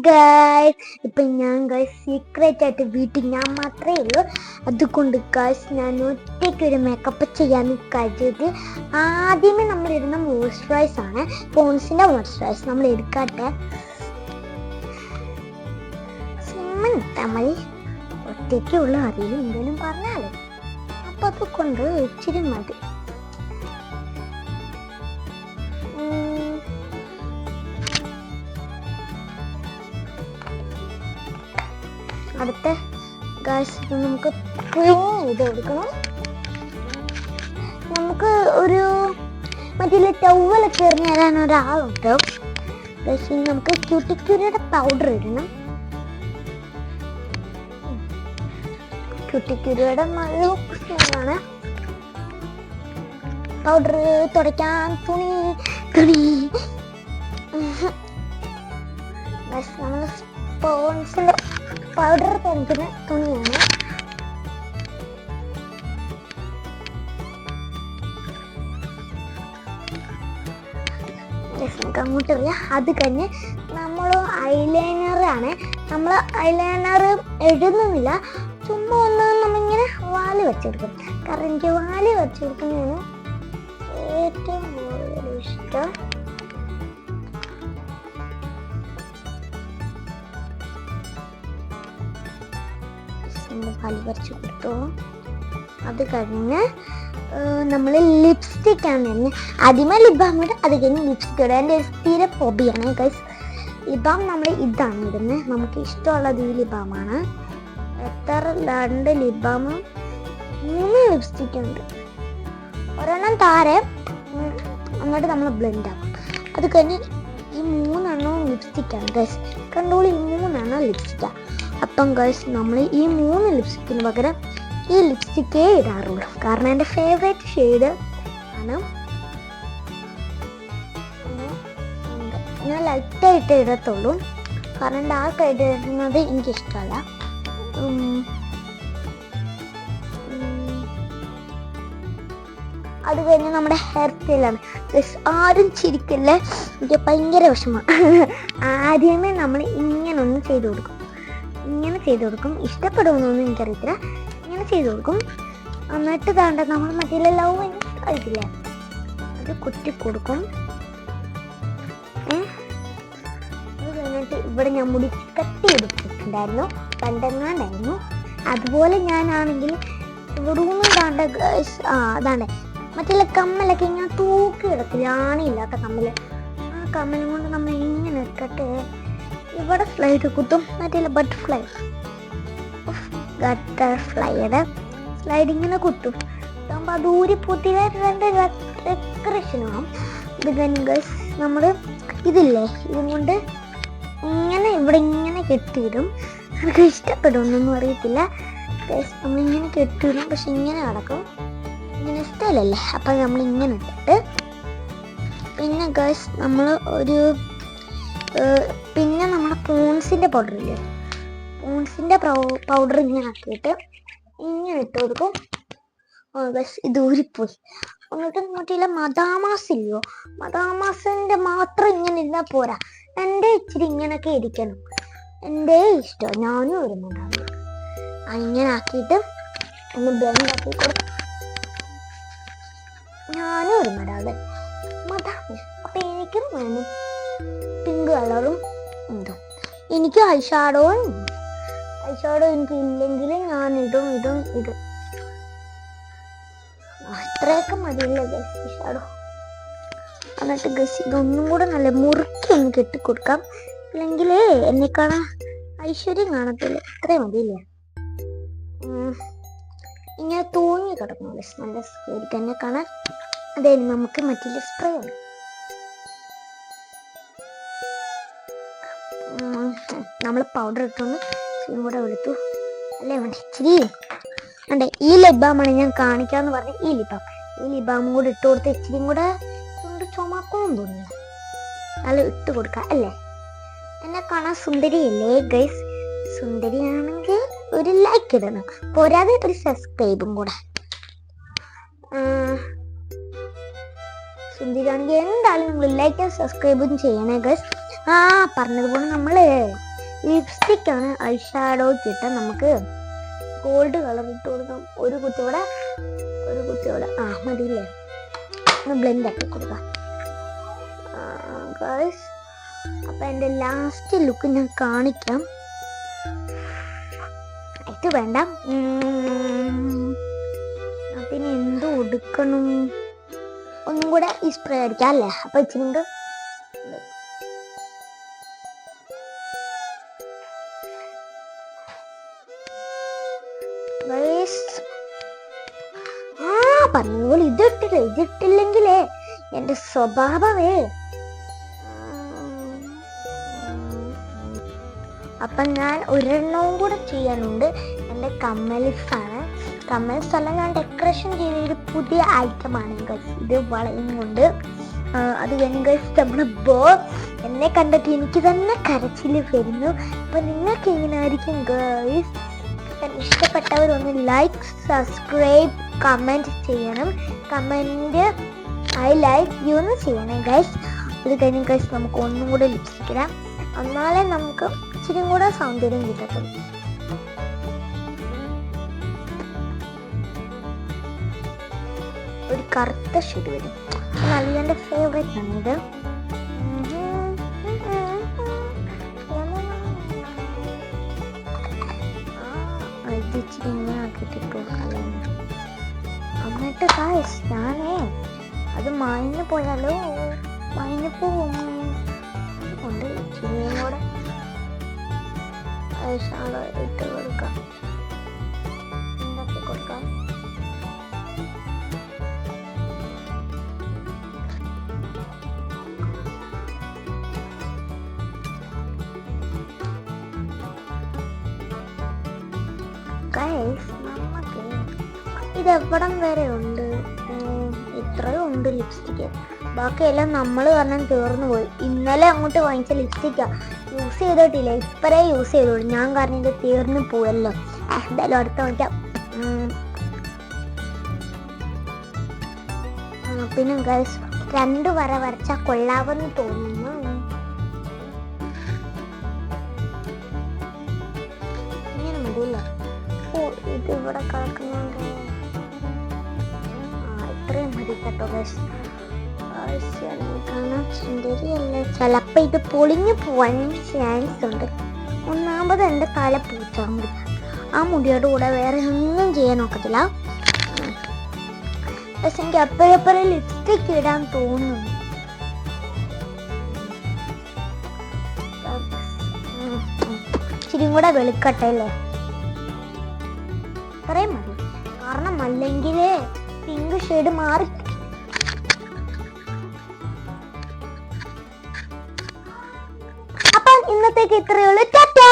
Guys ഇപ്പൊ ഞാൻ guys secret ആയിട്ട് വീട്ടിൽ ഞാൻ മാത്രമേ ഉള്ളൂ. അതുകൊണ്ട് ഗൈസ് ഞാൻ ഒറ്റയ്ക്ക് ഒരു മേക്കപ്പ് ചെയ്യാൻ കരുതി. ആദ്യമേ നമ്മൾ ഇടുന്ന മോയ്സ്ചറൈസ് ആണ്. പോൺസിന്റെ മോയ്സ്ചറൈസ് നമ്മൾ എടുക്കട്ടെ. സിമ്മൻ നമ്മൾ ഒറ്റയ്ക്കുള്ള അറിയില്ല. എന്തെങ്കിലും പറഞ്ഞാലും. അപ്പൊ അതുകൊണ്ട് ഇച്ചിരി മതി. അടുത്ത ഗായ്സ് നമുക്ക് ഇത് കൊടുക്കണം നമുക്ക് ഒരു മറ്റേ ടവലൊക്കെ എറിഞ്ഞു തരാൻ ഒരാളുണ്ട്. പക്ഷേ നമുക്ക് ക്യൂട്ടിക്യൂരിയുടെ പൗഡർ ഇടണം. ക്യൂട്ടിക്യൂരിയുടെ നല്ല സ്മെല്ലാണ് പൗഡർ തുടയ്ക്കാൻ തുണി തുണി. നമ്മൾ സ്പോൺസിന്റെ പൗഡർ തരത്തിന് തുണിയാണ്. നമുക്ക് അങ്ങോട്ട് അറിയാം അത് കഴിഞ്ഞ് നമ്മൾ ആണ്. നമ്മൾ ഐലൈനർ എഴുതുന്നില്ല ചുമ്മാ ഒന്ന് നമ്മളിങ്ങനെ വാൽ വെച്ചെടുക്കും. കാരണം എനിക്ക് വാൽ വെച്ചെടുക്കുന്നതാണ് ഏറ്റവും കൂടുതൽ ഇഷ്ടം. നമ്മൾ വാൽ വരച്ച് കൊടുത്തോ. അത് കഴിഞ്ഞ് നമ്മൾ ലിപ്സ്റ്റിക് ആണ് തന്നെ ആദ്യമേ ലിബാം ഇടും അത് കഴിഞ്ഞ് ലിപ്സ്റ്റിക് ഇടുക എന്റെ തീരെ പൊബിയാണ് ഗൈസ് ലിപ് നമ്മൾ ഇതാണ് ഇടുന്നത് നമുക്ക് ഇഷ്ടമുള്ളത് ഈ ലിബാമാണ് എത്ര രണ്ട് ലിബാം മൂന്ന് ലിപ്സ്റ്റിക് ഉണ്ട്. ഒരെണ്ണം താരെ എന്നിട്ട് നമ്മൾ ബ്ലെൻഡ് ആക്കും. അത് കഴിഞ്ഞ് ഈ മൂന്നെണ്ണവും ലിപ്സ്റ്റിക്കാണ് ഗൈസ് കണ്ടോളി മൂന്നെണ്ണം ലിപ്സ്റ്റിക്കാണ് അപ്പം ഗൈസ് നമ്മൾ ഈ മൂന്ന് ലിപ്സ്റ്റിക്കിന് പകരം ഈ ലിപ്സ്റ്റിക്കേ ഇടാറുള്ളൂ. കാരണം എന്റെ ഫേവറേറ്റ് ഷെയ്ഡ് ആണ്. ഞാൻ ലൈറ്റായിട്ട് ഇടത്തുള്ളൂ. കാരണം ഡാർക്ക് ആയിട്ട് ഇടുന്നത് എനിക്ക് ഇഷ്ടമല്ല ഉം. അത് കഴിഞ്ഞ് നമ്മുടെ ഹെയർ സ്റ്റൈലാണ് ആരും ചിരിക്കല്ലേ? എനിക്ക് ഭയങ്കര വിഷമമാണ് ആദ്യമേ നമ്മൾ ഇങ്ങനെ ഒന്ന് ചെയ്ത് കൊടുക്കും. ചെയ്ത് കൊടുക്കും. ഇഷ്ടപ്പെടുമെന്നൊന്നും എനിക്കറിയത്തില്ല. ഇങ്ങനെ ചെയ്ത് കൊടുക്കും. എന്നിട്ട് താണ്ട നമ്മൾ മറ്റേ ലവ് കഴിക്കില്ല അത് കുത്തി കൊടുക്കും. ഇവിടെ ഞാൻ മുടി കട്ടി എടുത്തിട്ടുണ്ടായിരുന്നു പണ്ടെങ്ങാണ്ടായിരുന്നു. അതുപോലെ ഞാനാണെങ്കിൽ റൂമിൽ താണ്ട ആ മറ്റുള്ള കമ്മലൊക്കെ ഇങ്ങനെ തൂക്കി കിടക്കില്ല ആണില്ലാത്ത കമ്മൽ. ആ കമ്മലും കൊണ്ട് നമ്മൾ ഇങ്ങനെ ഇട്ടിട്ട് ഇവിടെ സ്ലൈഡ് കുത്തും മറ്റേ ബട്ടർഫ്ലൈ ബട്ടർഫ്ലൈയുടെ സ്ലൈഡ് ഇങ്ങനെ കുത്തും അപ്പം അത് ഊരി പൊത്തിയ ഡെക്കറേഷനാകും നമ്മൾ ഇതില്ലേ? ഇതും കൊണ്ട് ഇങ്ങനെ ഇവിടെ ഇങ്ങനെ കെട്ടിയിടും. എനിക്ക് ഇഷ്ടപ്പെടുമെന്നൊന്നും അറിയത്തില്ല. നമ്മളിങ്ങനെ കെട്ടിയിടും. പക്ഷെ ഇങ്ങനെ നടക്കും. ഇങ്ങനെ ഇഷ്ടമില്ലല്ലേ? അപ്പം നമ്മൾ ഇങ്ങനെ ഇട്ടിട്ട് പിന്നെ ഗൈസ് നമ്മൾ ഒരു പിന്നെ നമ്മുടെ കൂൺസിന്റെ പൗഡർ ഇല്ലേ കൂൺസിന്റെ പൗഡർ ഇങ്ങനെ ആക്കിയിട്ട് ഇങ്ങനെ ഇട്ട് കൊടുക്കും. ബസ് ഇത് ഊരിപ്പോയി. എന്നിട്ട് നോക്കിയില്ല മദാമാസ് ഇല്ലയോ മദാമാസിന്റെ മാത്രം ഇങ്ങനെ ഇരുന്നാൽ പോരാ. എന്റെ ഇച്ചിരി ഇങ്ങനെയൊക്കെ ഇരിക്കണം. എന്റെ ഇഷ്ടം. ഞാനും ഒരു മദാമ. അങ്ങനെ ആക്കിയിട്ട് ഒന്ന് ബ്ലെൻഡ് ആക്കി കൊടുക്കും ഞാനും ഒരു മടാതെ മദാമ അപ്പം എനിക്കും വേണം. പിങ്ക് കളറും ഇതും എനിക്ക് ഐഷാഡോയും ഐഷാഡോ എനിക്ക് ഇല്ലെങ്കിൽ ഞാൻ ഇടും ഇടും ഇടും. അത്രയൊക്കെ മതിയല്ലേ ഐഷാഡോ? എന്നിട്ട് ഗസ് ഇതൊന്നും കൂടെ നല്ല മുറുക്കി ഒന്ന് കെട്ടിക്കൊടുക്കാം. അല്ലെങ്കിൽ എന്നെ കാണാൻ ഐശ്വര്യം കാണത്തില്ല? ഇത്രയും മതിയില്ലേ. ഇങ്ങനെ തൂങ്ങി കിടക്കണം ഗസ് നല്ല സ്പീഡിൽ എന്നെ കാണാൻ. അതെ നമുക്ക് മറ്റേ സ്പ്രേ ഉണ്ട്. നമ്മൾ പൗഡർ ഇട്ടൊന്ന് ഇച്ചിരി കൂടെ എടുത്തു. അല്ലേ വേണ്ട ഇച്ചിരി. അണ്ടേ ഈ ലിബാമാണ് ഞാൻ കാണിക്കാന്ന് പറഞ്ഞ ഈ ലിബാം. ഈ ലിബാമും കൂടെ ഇട്ട് കൊടുത്ത് ഇച്ചിരി കൂടെ ചുണ്ട് ചുമക്കുമെന്ന് തോന്നുന്നു. നല്ല ഇട്ട് കൊടുക്ക അല്ലേ? എന്നെ കാണാൻ സുന്ദരിയല്ലേ ഗൈസ് സുന്ദരിയാണെങ്കിൽ ഒരു ലൈക്ക് ഇടണം. പോരാതെ ഒരു സബ്സ്ക്രൈബും കൂടെ. സുന്ദരിയാണെങ്കിൽ എന്തായാലും നിങ്ങൾ ലൈക്കും സബ്സ്ക്രൈബും ചെയ്യണേ ഗൈസ് ആ പറഞ്ഞതുപോലെ നമ്മൾ ലിപ്സ്റ്റിക് ആണ് ഐ ഷാഡോ ചിട്ട നമുക്ക് ഗോൾഡ് കളർ ഇട്ട് കൊടുക്കാം. ഒരു കുത്തി ഇവിടെ ഒരു കുത്തി ഇവിടെ ആ മതിയില്ലേ? ഒന്ന് ബ്ലെൻഡ് ആക്കി കൊടുക്കാം. അപ്പൊ എന്റെ ലാസ്റ്റ് ലുക്ക് ഞാൻ കാണിക്കാം. ഇത് വേണ്ട. പിന്നെ എന്ത് കൊടുക്കണം ഒന്നും കൂടെ ഈ സ്പ്രേ അടിക്കാം അല്ലേ? അപ്പൊ ഇച്ചിരി ആ പറഞ്ഞ ഇതിട്ടില്ല ഇതിട്ടില്ലെങ്കിലേ എന്റെ സ്വഭാവമേ. അപ്പൊ ഞാൻ ഒരെണ്ണവും കൂടെ ചെയ്യാനുണ്ട്. എന്റെ കമ്മലിസ് ആണ് കമ്മലിസ് അല്ല ഞാൻ ഡെക്കറേഷൻ ചെയ്ത ഒരു പുതിയ ആണ് guys. ഇത് വളയും കൊണ്ട് ആ, അത് കഴിഞ്ഞ് ഗൈസ് നമ്മുടെ ബോ എന്നെ കണ്ടിട്ട് എനിക്ക് തന്നെ കരച്ചിൽ വരുന്നു. അപ്പൊ നിങ്ങൾക്ക് എങ്ങനെ ആയിരിക്കും ഗേൾസ് ഇഷ്ടപ്പെട്ടവരൊന്ന് ലൈക്ക് സബ്സ്ക്രൈബ് കമന്റ് ചെയ്യണം. കമന്റ് ഐ ലൈക്ക് യു എന്ന് ചെയ്യണം ഗൈസ് ഇത് കഴിഞ്ഞ് ഗൈസ് നമുക്ക് ഒന്നും കൂടെ ലിപ്സ്റ്റിക് ഇടാം. എന്നാലേ നമുക്ക് ഇച്ചിരി കൂടെ സൗന്ദര്യം കിട്ടത്തുള്ളൂ. ഒരു കറുത്ത ഷെഡ് വരും. നല്ല ഫേവറേറ്റ് ആണ് ഇത്. ഇച്ചിരി ഇങ്ങനെ ആക്കിയിട്ട് ഇട്ട് കൊടുക്കാമല്ലോ. എന്നിട്ട് ഗായ്സ് ഞാനേ അത് മയഞ്ഞു പോയാലോ? മയഞ്ഞു പോവും. കൊണ്ട് ഇച്ചിരിയും കൂടെ ഇട്ട് കൊടുക്കാം. നമുക്ക് ഇത് എവിടം വരെ ഉണ്ട്? ഇത്രയും ഉണ്ട് ലിപ്സ്റ്റിക്ക് ബാക്കിയെല്ലാം നമ്മൾ കാരണം തീർന്നു പോയി. ഇന്നലെ അങ്ങോട്ട് വാങ്ങിച്ച ലിപ്സ്റ്റിക്കാ യൂസ് ചെയ്തിട്ടില്ല. ഇപ്പറേ യൂസ് ചെയ്തോളൂ. ഞാൻ കാരണം ഇത് തീർന്നു പോയല്ലോ. എന്തായാലും അടുത്ത വാങ്ങിക്കാം. പിന്നെ രണ്ട് വര വരച്ചാൽ കൊള്ളാമെന്ന് തോന്നുന്നു. ഇത് ഇവിടെ കിടക്കുന്നുണ്ട്. ഇത്രയും മതി കേട്ടോ കാണാൻ സുന്ദരിയല്ലേ? ചിലപ്പോ ഇത് പൊളിഞ്ഞു പോവാൻ ചാൻസ് ഉണ്ട്. ഒന്നാമത് എന്റെ തല പൂച്ചാ മുടി ആ മുടിയോട് കൂടെ വേറെ ഒന്നും ചെയ്യാൻ നോക്കത്തില്ല പക്ഷെ എനിക്ക് അപ്പോഴപ്പോഴും ലിപ്സ്റ്റിക് ഇടാൻ തോന്നുന്നു. ഉം. കൂടെ വെളുക്കട്ടെ അല്ലേ? അത്രയും മതി. കാരണം അല്ലെങ്കിൽ പിങ്ക് ഷെയ്ഡ് മാറി. അപ്പം ഇന്നത്തേക്ക് ഇത്രയേ ഉള്ളൂ. ടാറ്റാ!